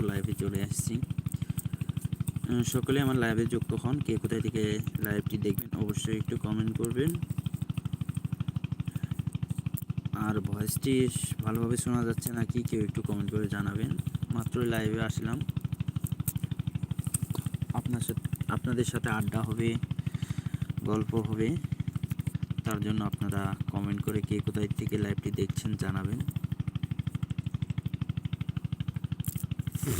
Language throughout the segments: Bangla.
লাইভে চলে আসছি। সকলে আমার লাইভে যুক্ত হন। কে কোথায় থেকে লাইভটি দেখবেন, অবশ্যই একটু কমেন্ট করবেন। আর ভয়েসটি ভালোভাবে শোনা যাচ্ছে নাকি, কেউ একটু কমেন্ট করে জানাবেন। মাত্র লাইভে আসলাম। আপনার সাথে, আপনাদের সাথে আড্ডা হবে, গল্প হবে। তার জন্য আপনারা কমেন্ট করে কে কোথায় থেকে লাইভটি দেখছেন জানাবেন। আসলে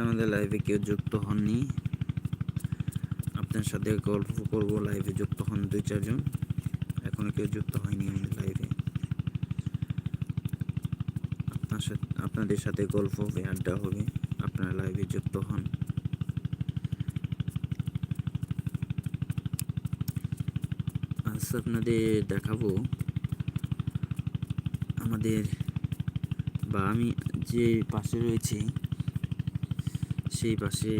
আমাদের লাইভে কেউ যুক্ত হননি। আপনার সাথে গল্প করব লাইভে যুক্ত হন দুই, চারজন। এখনও কেউ যুক্ত হয়নি আমাদের লাইভে আপনার সাথে, আপনাদের সাথে গল্প হবে, আড্ডা হবে। আপনারা লাইভে যুক্ত হন। আজ আপনাদের দেখাবো আমাদের বা আমি যে পাশে রয়েছি, সেই পাশে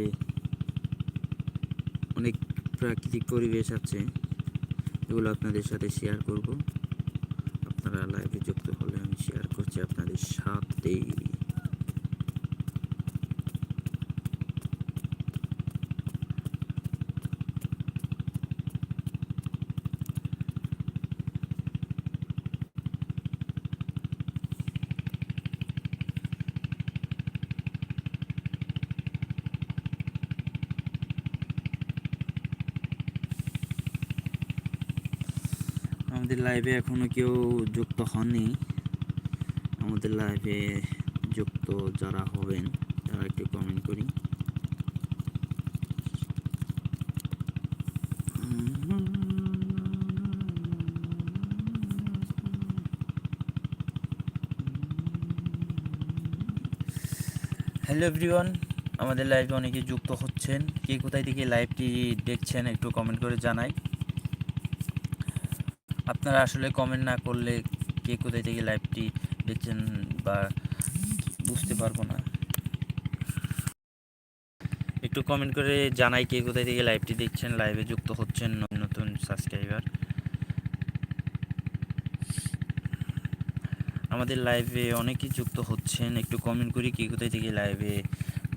অনেক প্রাকৃতিক পরিবেশ আছে। এগুলো আপনাদের সাথে শেয়ার করব। আপনারা লাইভে যুক্ত হলে আমি শেয়ার করছি আপনাদের সাথে। আমাদের লাইভে এখনও কেউ যুক্ত হননি। আমাদের লাইভে যুক্ত যারা হবেন, তারা একটু কমেন্ট করি। হ্যালো এভরিওয়ান আমাদের লাইভে অনেকে যুক্ত হচ্ছেন। কে কোথায় থেকে লাইভটি দেখছেন একটু কমেন্ট করে জানাই। আপনারা আসলে কমেন্ট না করলে কে কোথায় থেকে লাইভটি দেখছেন বা বুঝতে পারব না। একটু কমেন্ট করে জানাই কে কোথায় থেকে লাইভটি দেখছেন লাইভে যুক্ত হচ্ছেন নতুন সাবস্ক্রাইবার আমাদের লাইভে অনেকেই যুক্ত হচ্ছেন, একটু কমেন্ট করি কে কোথায় থেকে লাইভে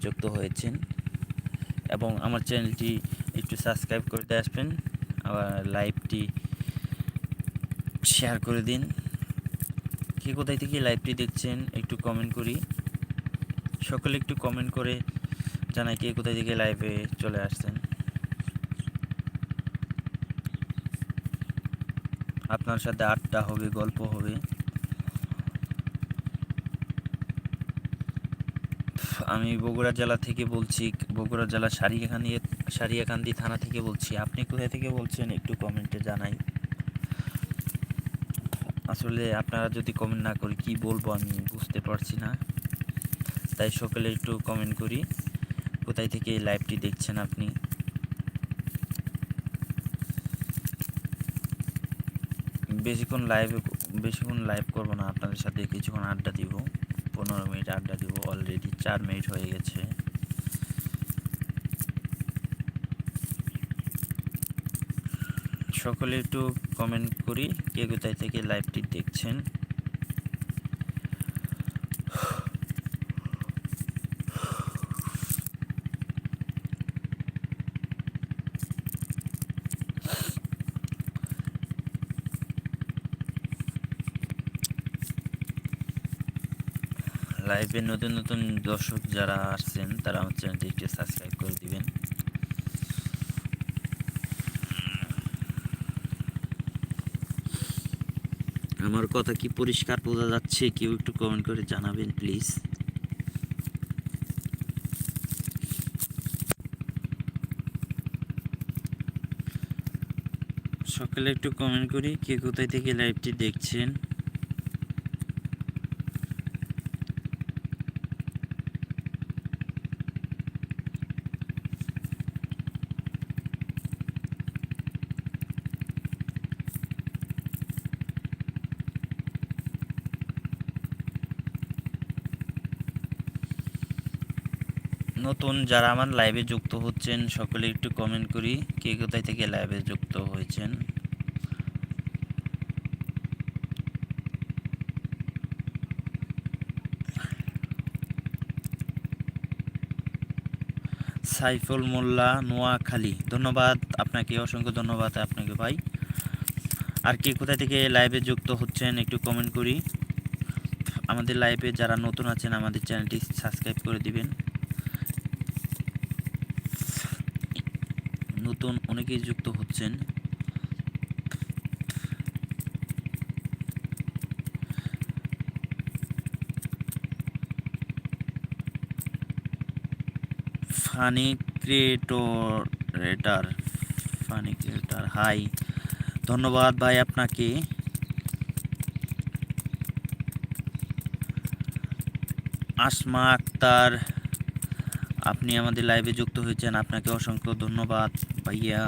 যুক্ত হয়েছেন। এবং আমার চ্যানেলটি একটু সাবস্ক্রাইব করতে আসবেন, আবার লাইভটি শেয়ার করে দিন। কে কোথায় থেকে লাইভটি দেখছেন, একটু কমেন্ট করি। সকলে একটু কমেন্ট করে জানাই কে কোথায় থেকে লাইভে চলে আসছেন। আপনার সাথে আড্ডা হবে, গল্প হবে। আমি বগুড়া জেলা থেকে বলছি, বগুড়া জেলা সারিয়াখান্দি সারিয়াকান্দি থানা থেকে বলছি। আপনি কোথায় থেকে বলছেন, একটু কমেন্টে জানাই। আসলে আপনারা যদি কমেন্ট না করি কি বলব আমি বুঝতে পারছি না। তাই সকলে একটু কমেন্ট করি, কোথায় থেকে এই লাইভটি দেখছেন আপনি? বেশিক্ষণ লাইভ বেশিক্ষণ লাইভ করব না, আপনাদের সাথে কিছুক্ষণ আড্ডা দিব। পনেরো মিনিট আড্ডা দিব অলরেডি চার মিনিট হয়ে গেছে। সকলে একটু কমেন্ট করি কে কোথায় থেকে লাইভটি দেখছেন। লাইভে নতুন নতুন দর্শক যারা আসছেন, তারা আমার চ্যানেলটি একটু সাবস্ক্রাইব করে দিবেন। আমার কথা কি পরিষ্কার বোঝা যাচ্ছে? কেউ একটু কমেন্ট করে জানাবেন প্লিজ সকালে একটু কমেন্ট করি, কে কোথায় থেকে লাইভটি দেখছেন? নতুন যারা আমার লাইভে যুক্ত হচ্ছেন, সকলে একটু কমেন্ট করি, কে কোথায় থেকে লাইভে যুক্ত হয়েছেন? সাইফুল মোল্লা, নোয়াখালী। ধন্যবাদ আপনাকে, অসংখ্য ধন্যবাদ আপনাকে ভাই। আর কে কোথায় থেকে লাইভে যুক্ত হচ্ছেন, একটু কমেন্ট করি। আমাদের লাইভে যারা নতুন আছেন, আমাদের চ্যানেলটি সাবস্ক্রাইব করে দিবেন। নতুন অনেকেই যুক্ত হচ্ছেন। Funny creator funny creator hi. ধন্যবাদ ভাই আপনাকে। আসমা আক্তার আপনি আমাদের লাইভে যুক্ত হয়েছেন, আপনাকে অসংখ্য ধন্যবাদ। ভাইয়া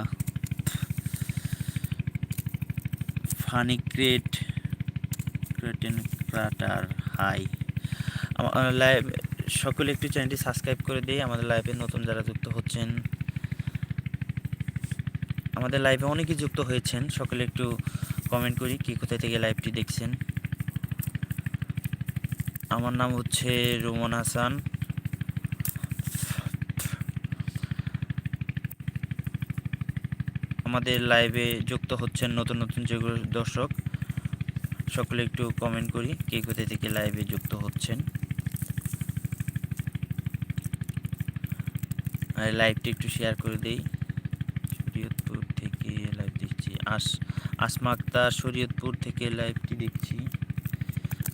ফানি ক্রিয়েট ক্রিয়েটেন ক্রাটার হাই লাইভ সকলে একটু চ্যানেলটি সাবস্ক্রাইব করে দিই। আমাদের লাইভে নতুন যারা যুক্ত হচ্ছেন, আমাদের লাইভে অনেকেই যুক্ত হয়েছেন। সকলে একটু কমেন্ট করি, কি কোথায় থেকে লাইভটি দেখছেন। আমার নাম হচ্ছে রুমন হাসান। আমাদের লাইভে যুক্ত হচ্ছেন নতুন নতুন যেগুলো দর্শক। সকলে একটু কমেন্ট করি, কে কোথায় থেকে লাইভে যুক্ত হচ্ছেন। আর লাইভটি একটু শেয়ার করে দেই। শরীয়তপুর থেকে লাইভ দেখছি। আস, আসমা আক্তার শরীয়তপুর থেকে লাইভটি দেখছি।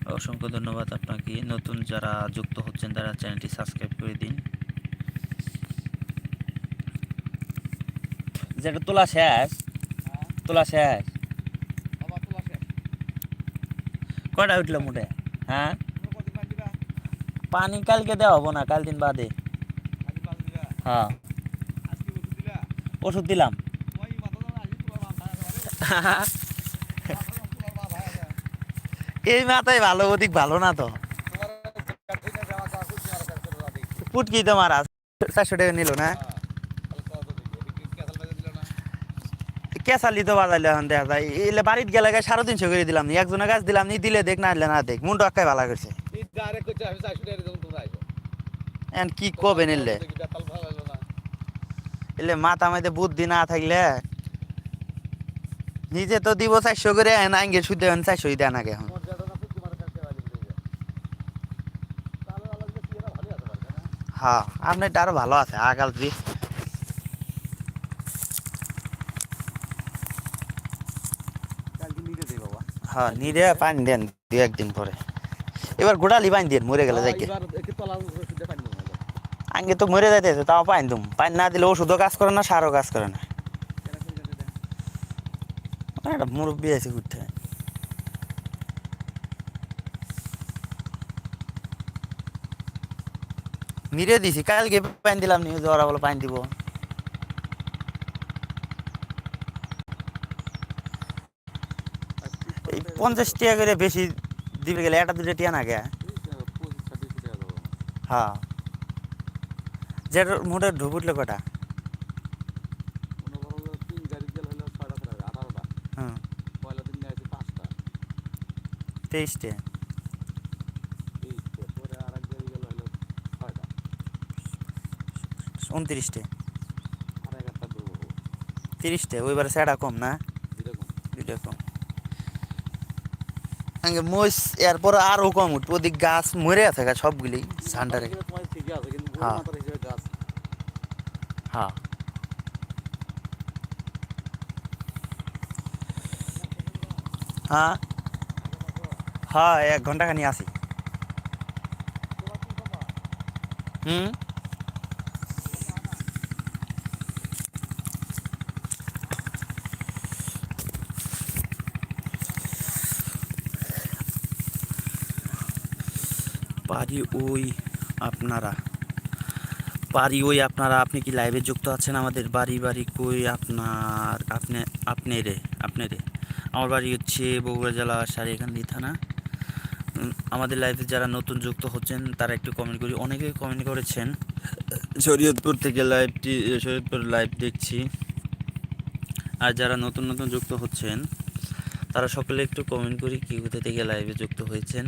অসংখ্য ধন্যবাদ আপনাকে। নতুন যারা যুক্ত হচ্ছেন, তারা চ্যানেলটি সাবস্ক্রাইব করে দিন। যেটা তোলা শেষ তোলা শেষ। কটা উঠল মোটে হ্যাঁ? পানি কালকে দেওয়া হব না, কাল দিন বাদে। হ্যাঁ। ওষুধ দিলাম। এই মাথায় ভালো অধিক ভালো না তো? পুটকি তোমার চারশো টাকা নিল না? কেসালি তো বাজাইলে এখন দেখা যায়। এলে বাড়িতে গেলে গায়ে সাড়ে তিনশো করে দিলাম নি একজনের গাছ দিলাম নি দিলে দেখ না না দেখ মুন্ডু আক্কাই ভালো করছে। এখন কি কবে নিলে? এলে মাথা মাইতে বুদ্ধি না থাকলে নিজে তো দিব চারশো করে এখন আঙ্গে শুদ্ধ এখন চারশোই দেয় নাকি এখন। হ্যাঁ আপনারটা আরও ভালো আছে আগাল দিয়ে। হ্যাঁ নিরে পানি দেন দু একদিন পরে। এবার গোড়ালি পানি দেন মরে গেলে যাই আগে তো মরে যাইতেছে তাও পানি দুম পানি না দিলে ওষুধও কাজ করে না সারও কাজ করে না। একটা মুরব্বী আছে ঘুরতে। মিরে দিছি কালকে পানি দিলাম নি ওরা বলে পানি দিব। পঞ্চাশ টাকা করে বেশি দিবে গেলে একটা দুটো টিয়া না গে? হ্যাঁ। যেটা মোটে ঢুকুটলে কটা? তেইশটে উনত্রিশটে তিরিশটে ওইবারে সেটা কম না? দুইটা কম। আগে মোষ এরপর আরও কম উঠবো ওদিক গাছ মরে আছে গা সবগুলি সান্ডারে হ্যাঁ। হ্যাঁ। হ্যাঁ। হ্যাঁ এক ঘণ্টা খানি আসি হুম? পারি ওই আপনারা। বাড়ি ওই আপনারা। আপনি কি লাইভে যুক্ত আছেন আমাদের বাড়ি? বাড়ি কই আপনার? আপনি আপনি রে আপনি রে। আমার বাড়ি হচ্ছে বগুড়া জেলা সারিয়াকান্দি থানা। আমাদের লাইভে যারা নতুন যুক্ত হচ্ছেন, তারা একটু কমেন্ট করি। অনেকেই কমেন্ট করেছেন, শরীয়তপুর থেকে লাইভটি শরীয়তপুর লাইভ দেখছি। আর যারা নতুন নতুন যুক্ত হচ্ছেন, তারা সকলে একটু কমেন্ট করি কি কোথা থেকে লাইভে যুক্ত হয়েছেন।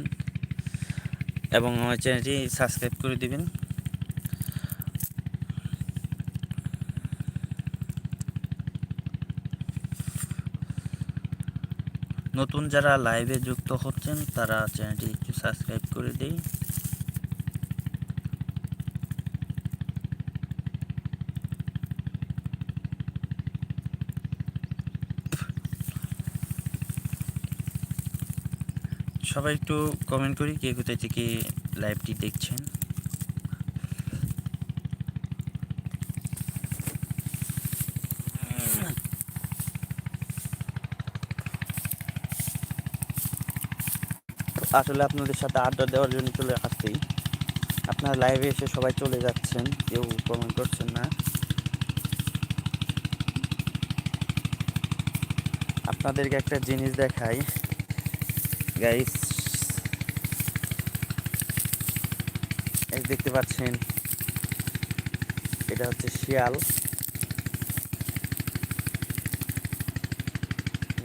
এবং আমার চ্যানেলটি সাবস্ক্রাইব করে দিবেন। নতুন যারা লাইভে যুক্ত হচ্ছেন, তারা চ্যানেলটি একটু সাবস্ক্রাইব করে দেই। সবাই একটু কমেন্ট করি কে কোথায় থেকে লাইভটি দেখছেন। আসলে আপনাদের সাথে আড্ডা দেওয়ার জন্য চলে আসছি। আপনার লাইভে এসে সবাই চলে যাচ্ছেন, কেউ কমেন্ট করছেন না। আপনাদেরকে একটা জিনিস দেখাই। গাইস দেখতে পাচ্ছেন? এটা হচ্ছে শিয়াল।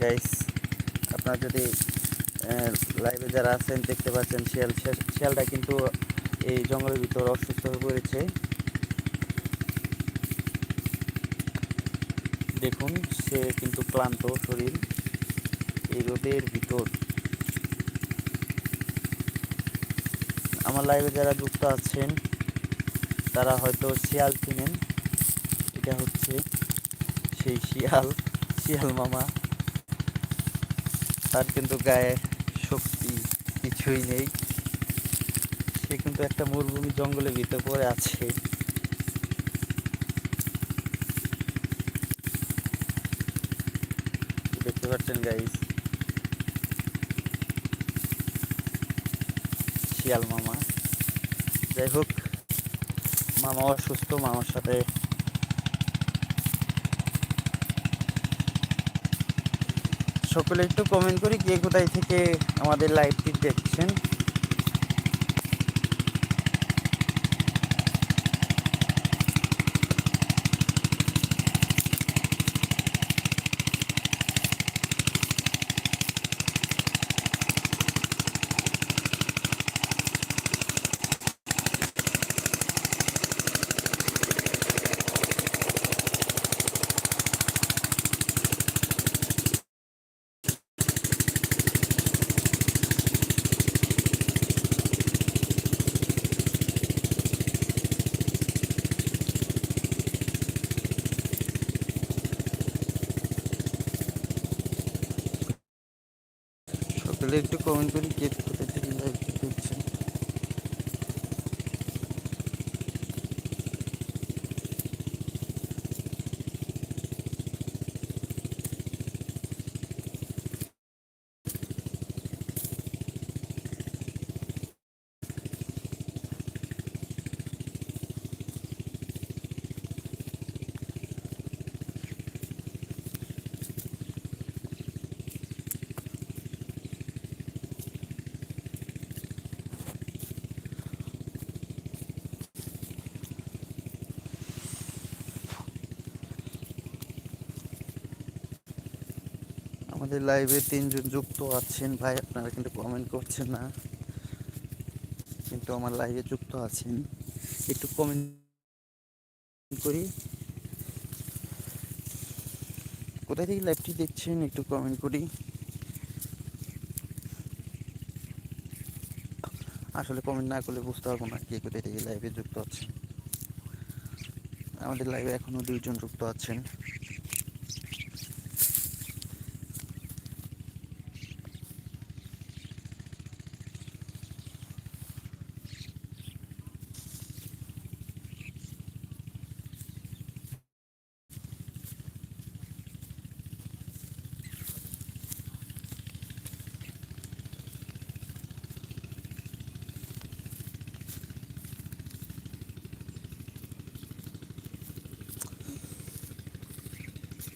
গাইস আপনারা যদি লাইভে যারা আছেন, দেখতে পাচ্ছেন শিয়াল শিয়ালটা কিন্তু এই জঙ্গলের ভিতর অসুস্থ হয়ে পড়েছে। দেখুন, সে কিন্তু ক্লান্ত শরীর। এই রোদের ভিতর আমার লাইভে যারা যুক্ত আছেন, তারা হয়তো শিয়াল চিনেন। এটা হচ্ছে সেই শিয়াল শিয়াল মামা। তার কিন্তু গায়ে শক্তি কিছুই নেই। সে কিন্তু একটা মরুভূমি জঙ্গলের ভিতরে পড়ে আছে। দেখতে পাচ্ছেন গাইস শিয়াল মামা। যাই হোক, মামা অসুস্থ, মামার সাথে সকলে একটু কমেন্ট করি, কে কোথায় থেকে আমাদের লাইভটি দেখছেন। সকলে একটু কমেন্ট করি কে কোথায় থেকে লাইভটি দেখছেন আমাদের লাইভে তিনজন যুক্ত আছেন। ভাই, আপনারা কিন্তু কমেন্ট করছেন না। কিন্তু আমার লাইভে যুক্ত আছেন। একটু কমেন্ট করি। কোথায় থেকে লাইভটি দেখছেন? একটু কমেন্ট করি। আসলে কমেন্ট না করলে বুঝতে পারব না কে কোথায় থেকে লাইভে যুক্ত আছেন। আমাদের লাইভে এখনও দুইজন যুক্ত আছেন।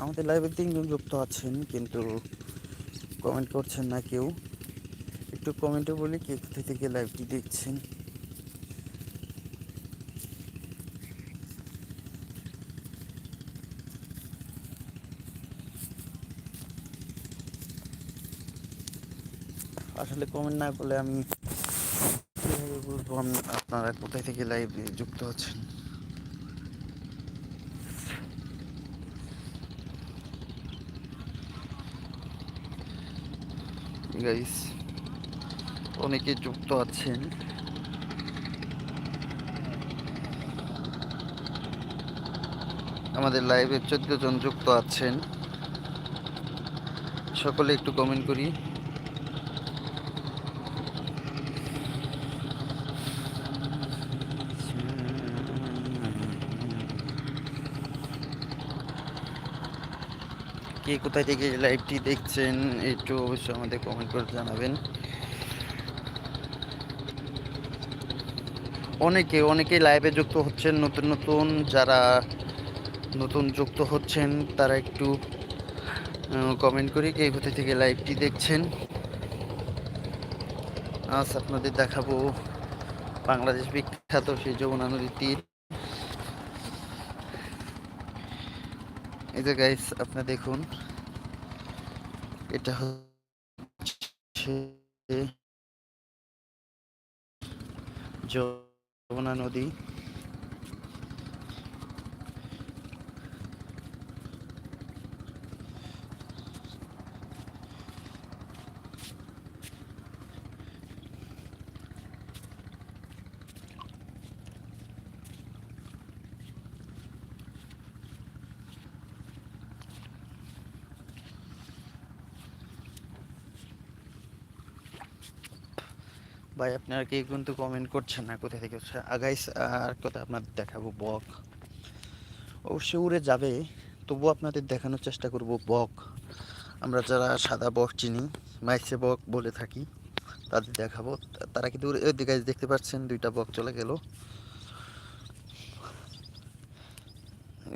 আমাদের লাইভে তিনজন যুক্ত আছেন, কিন্তু কমেন্ট করছেন না কেউ। একটু কমেন্টে বলি কে কোথা থেকে লাইভটি দেখছেন। আসলে কমেন্ট না করলে আমি কীভাবে বুঝব আপনারা কোথায় থেকে লাইভে যুক্ত হচ্ছেন গাইস অনেকে যুক্ত আছেন। আমাদের লাইভে চোদ্দ জন যুক্ত আছেন। সকলে একটু কমেন্ট করি। কে কোথায় থেকে লাইভটি দেখছেন একটু অবশ্যই আমাদের কমেন্ট করে জানাবেন। অনেকে অনেকে লাইভে যুক্ত হচ্ছেন, নতুন নতুন, যারা নতুন যুক্ত হচ্ছেন, তারা একটু কমেন্ট করি কে কোথায় থেকে লাইভটি দেখছেন। আজ আপনাদের দেখাবো বাংলাদেশ বিখ্যাত সেই যমুনা নদীর তীর। এই যে গাইস আপনি দেখুন এটা হচ্ছে যমুনা নদী। ভাই, আপনারা কি কিন্তু কমেন্ট করছেন না? কোথা থেকে আগাইস আর কোথায় আপনাদের দেখাবো, বক। অবশ্যই উড়ে যাবে তবু আপনাদের দেখানোর চেষ্টা করব, বক। আমরা যারা সাদা বক চিনি, মাইসে বক বলে থাকি, তাদের দেখাবো। তারা কিন্তু ওই দিকে দেখতে পাচ্ছেন, দুইটা বক চলে গেল।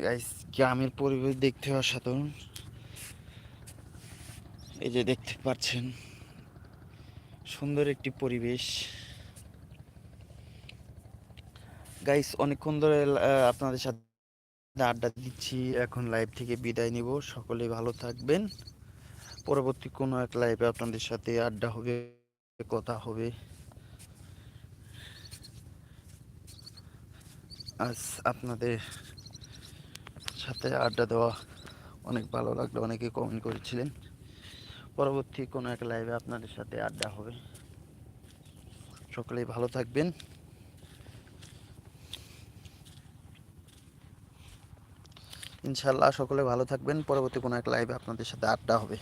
গাইস গ্রামের পরিবেশ দেখতে অসাধারণ। এই যে দেখতে পাচ্ছেন সুন্দর একটি পরিবেশ। গাইস অনেকক্ষণ ধরে আপনাদের সাথে আড্ডা দিচ্ছি। এখন লাইভ থেকে বিদায় নিব। সকলে ভালো থাকবেন। পরবর্তী কোনো এক লাইভে আপনাদের সাথে আড্ডা হবে, কথা হবে। আজ আপনাদের সাথে আড্ডা দেওয়া অনেক ভালো লাগল। অনেকে কমেন্ট করেছিলেন। পরবর্তী কোনো এক লাইভে আপনাদের সাথে আড্ডা হবে। সকলেই ভালো থাকবেন। ইনশাল্লাহ সকলে ভালো থাকবেন। পরবর্তী কোনো এক লাইভে আপনাদের সাথে আড্ডা হবে।